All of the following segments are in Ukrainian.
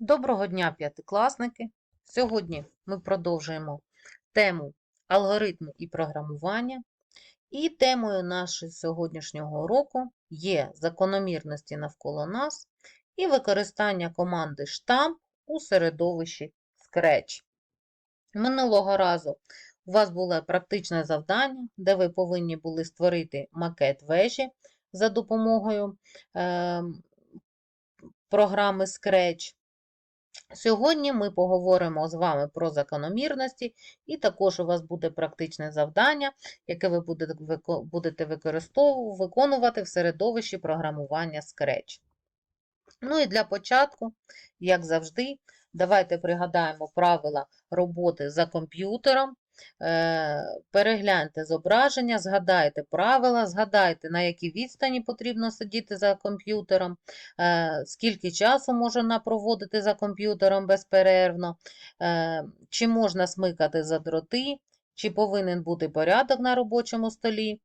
Доброго дня, п'ятикласники! Сьогодні ми продовжуємо тему алгоритми і програмування. І темою нашого сьогоднішнього уроку є закономірності навколо нас і використання команди штамп у середовищі Scratch. Минулого разу у вас було практичне завдання, де ви повинні були створити макет вежі за допомогою е, програми Scratch. Сьогодні ми поговоримо з вами про закономірності, і також у вас буде практичне завдання, яке ви будете виконувати в середовищі програмування Scratch. Ну і для початку, як завжди, давайте пригадаємо правила роботи за комп'ютером. Е, Перегляньте зображення, згадайте правила, згадайте, на якій відстані потрібно сидіти за комп'ютером, е, скільки часу можна проводити за комп'ютером безперервно, е, чи можна смикати за дроти, чи повинен бути порядок на робочому столі.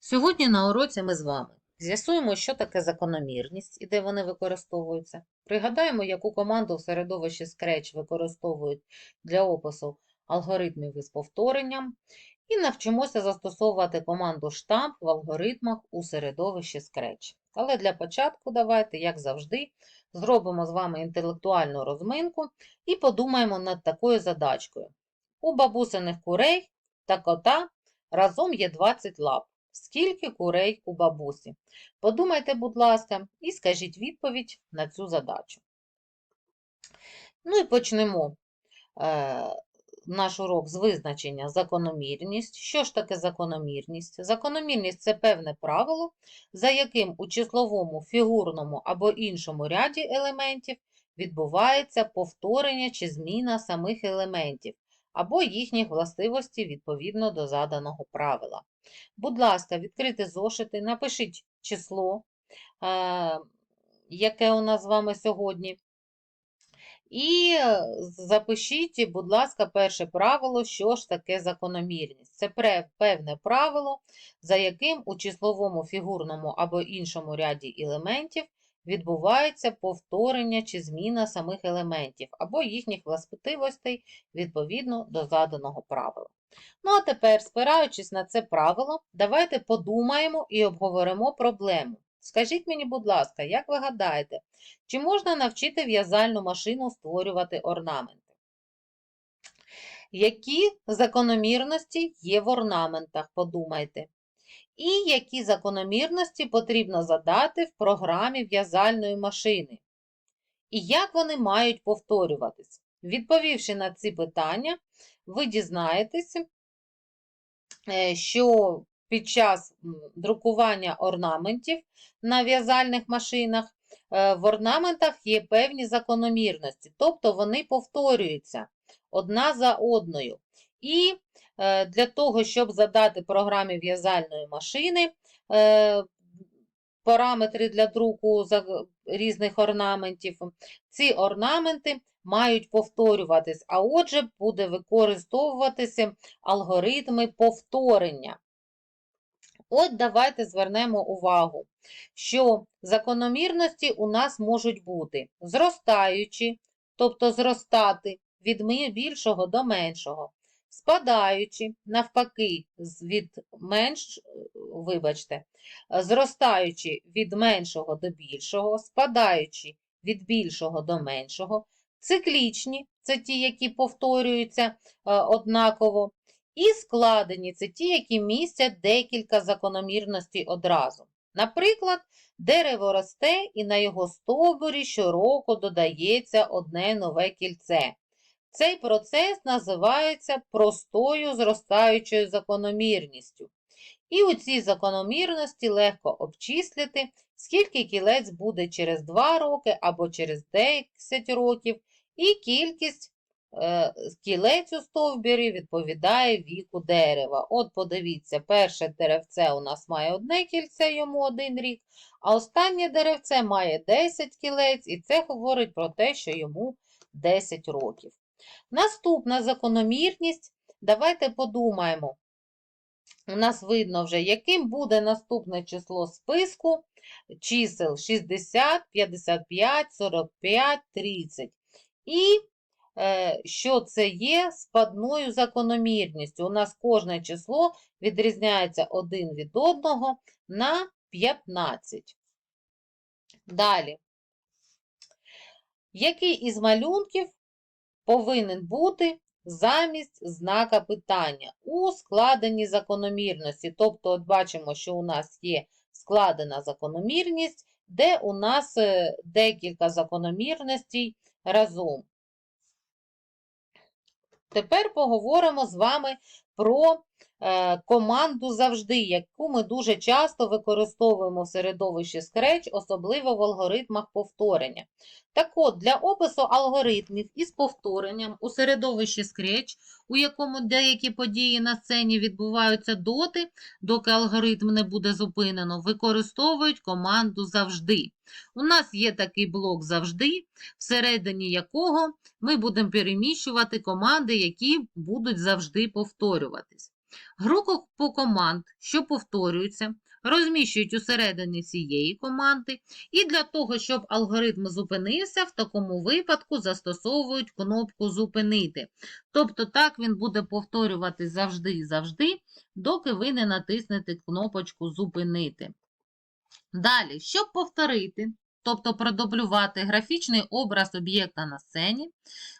Сьогодні на уроці ми з вами з'ясуємо, що таке закономірність і де вони використовуються. Пригадаємо, яку команду в середовищі Scratch використовують для опису алгоритмів із повторенням, і навчимося застосовувати команду штамп в алгоритмах у середовищі Scratch. Але для початку давайте, як завжди, зробимо з вами інтелектуальну розминку і подумаємо над такою задачкою. У бабусиних курей та кота разом є 20 лап. Скільки курей у бабусі? Подумайте, будь ласка, і скажіть відповідь на цю задачу. Ну і почнемо е, наш урок з визначення закономірність. Що ж таке закономірність? Закономірність це певне правило, за яким у числовому, фігурному або іншому ряді елементів відбувається повторення чи зміна самих елементів або їхніх властивостей відповідно до заданого правила. Будь ласка, відкрити зошити, напишіть число, е, яке у нас з вами сьогодні. І е, запишіть, будь ласка, перше правило, що ж таке закономірність. Це певне правило, за яким у числовому, фігурному або іншому ряді елементів відбувається повторення чи зміна самих елементів або їхніх властивостей відповідно до заданого правила. Ну а тепер, спираючись на це правило, давайте подумаємо і обговоримо проблему. Скажіть мені, будь ласка, як ви гадаєте, чи можна навчити в'язальну машину створювати орнаменти? Які закономірності є в орнаментах, подумайте. І які закономірності потрібно задати в програмі в'язальної машини? І як вони мають повторюватись? Відповівши на ці питання, ви дізнаєтесь, е, що під час друкування орнаментів на в'язальних машинах е, в орнаментах є певні закономірності, тобто вони повторюються одна за одною. І е, для того, щоб задати програмі в'язальної машини е, параметри для друку різних орнаментів, ці орнаменти мають повторюватись, а отже, буде використовуватися алгоритми повторення. От давайте звернемо увагу, що закономірності у нас можуть бути зростаючі, тобто зростати від більшого до меншого, спадаючі, навпаки, від менш, вибачте, зростаючи від меншого до більшого, спадаючи від більшого до меншого, циклічні це ті, які повторюються е, однаково, і складені це ті, які містять декілька закономірностей одразу. Наприклад, дерево росте і на його стовбурі щороку додається одне нове кільце. Цей процес називається простою зростаючою закономірністю. І у цій закономірності легко обчислити, скільки кілець буде через 2 роки або через 10 років, і кількість е, кілець у стовбурі відповідає віку дерева. От подивіться, перше деревце у нас має одне кільце, йому один рік, а останнє деревце має 10 кілець, і це говорить про те, що йому 10 років. Наступна закономірність. Давайте подумаємо. У нас видно вже, яким буде наступне число списку чисел 60, 55, 45, 30. І е, що це є спадною закономірністю. У нас кожне число відрізняється один від одного на 15. Далі. Який із малюнків повинен бути замість знака питання у складеній закономірності? Тобто, от бачимо, що у нас є складена закономірність, де у нас е, декілька закономірностей разом. Тепер поговоримо з вами про команду завжди, яку ми дуже часто використовуємо в середовищі Scratch, особливо в алгоритмах повторення. Так от, для опису алгоритмів із повторенням у середовищі Scratch, у якому деякі події на сцені відбуваються доти, доки алгоритм не буде зупинено, використовують команду завжди. У нас є такий блок завжди, всередині якого ми будемо переміщувати команди, які будуть завжди повторюватись. Групу команд, що повторюються, розміщують усередині цієї команди, і для того, щоб алгоритм зупинився, в такому випадку застосовують кнопку Зупинити. Тобто так він буде повторювати завжди і завжди, доки ви не натиснете кнопочку Зупинити. Далі, щоб повторити, тобто продублювати графічний образ об'єкта на сцені,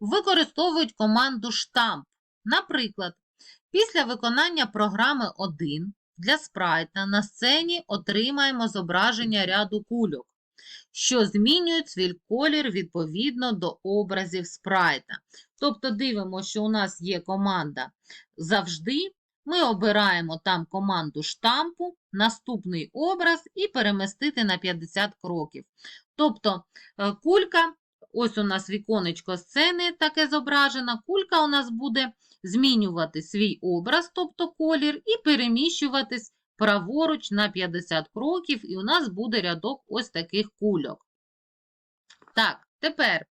використовують команду штамп. Наприклад, після виконання програми 1 для спрайта на сцені отримаємо зображення ряду кульок, що змінюють свій колір відповідно до образів спрайта. Тобто дивимося, що у нас є команда завжди. Ми обираємо там команду штампу, наступний образ і перемістити на 50 кроків. Тобто е, кулька, ось у нас віконечко сцени таке зображено, кулька у нас буде змінювати свій образ, тобто колір, і переміщуватись праворуч на 50 кроків, і у нас буде рядок ось таких кульок. Так, тепер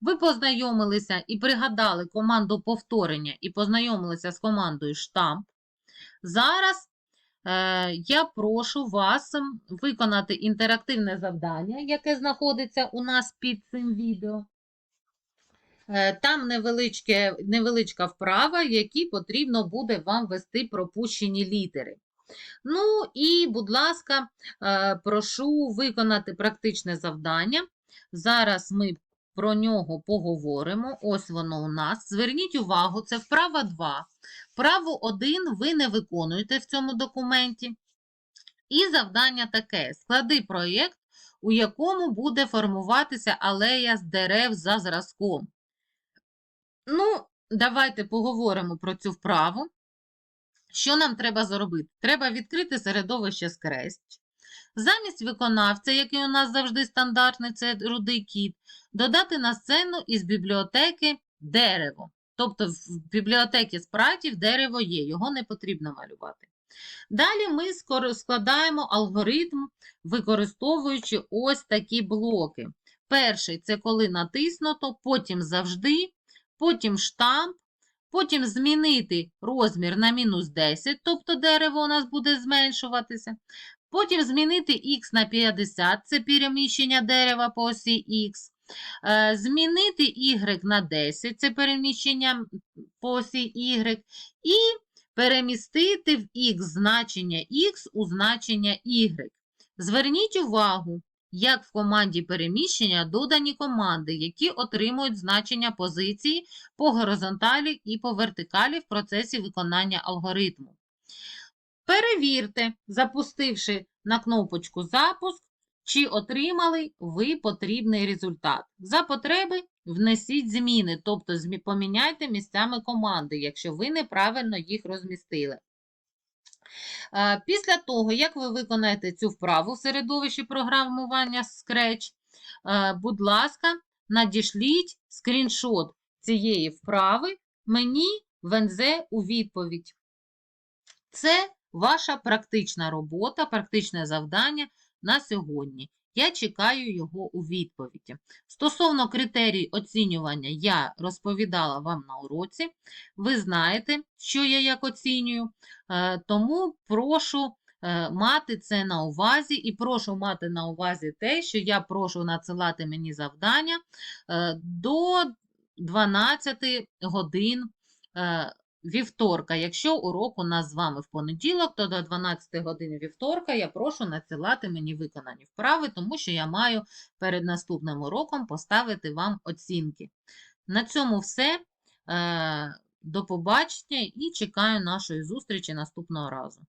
ви познайомилися і пригадали команду повторення, і познайомилися з командою штамп. Зараз е, я прошу вас виконати інтерактивне завдання, яке знаходиться у нас під цим відео. Е, там невеличке, невеличка вправа, в якій потрібно буде вам ввести пропущені літери. Ну і, будь ласка, е, прошу виконати практичне завдання. Зараз ми про нього поговоримо. Ось воно у нас. Зверніть увагу, це вправа 2. Вправу 1 ви не виконуєте в цьому документі. І завдання таке: склади проєкт, у якому буде формуватися алея з дерев за зразком. Ну, давайте поговоримо про цю вправу. Що нам треба зробити? Треба відкрити середовище Scratch. Замість виконавця, який у нас завжди стандартний, це рудий кіт, додати на сцену із бібліотеки дерево. Тобто в бібліотеці спратів дерево є, його не потрібно малювати. Далі ми складаємо алгоритм, використовуючи ось такі блоки. Перший це коли натиснуто, потім завжди, потім штамп, потім змінити розмір на мінус 10, тобто дерево у нас буде зменшуватися. Потім змінити х на 50, це переміщення дерева по осі х. Е, змінити y на 10, це переміщення по осі y. І перемістити в х значення х у значення y. Зверніть увагу, як в команді переміщення додані команди, які отримують значення позиції по горизонталі і по вертикалі в процесі виконання алгоритму. Перевірте, запустивши на кнопочку Запуск, чи отримали ви потрібний результат. За потреби внесіть зміни, тобто поміняйте місцями команди, якщо ви неправильно їх розмістили. Після того, як ви виконаєте цю вправу в середовищі програмування Scratch, будь ласка, надішліть скріншот цієї вправи мені в НЗ у відповідь. Це ваша практична робота, практичне завдання на сьогодні. Я чекаю його у відповіді. Стосовно критерій оцінювання, я розповідала вам на уроці. Ви знаєте, що я як оцінюю, е, тому прошу е, мати це на увазі, і прошу мати на увазі те, що я прошу надсилати мені завдання е, до 12 годин вівторка. Якщо урок у нас з вами в понеділок, то до 12 години вівторка я прошу надсилати мені виконані вправи, тому що я маю перед наступним уроком поставити вам оцінки. На цьому все. Е, До побачення і чекаю нашої зустрічі наступного разу.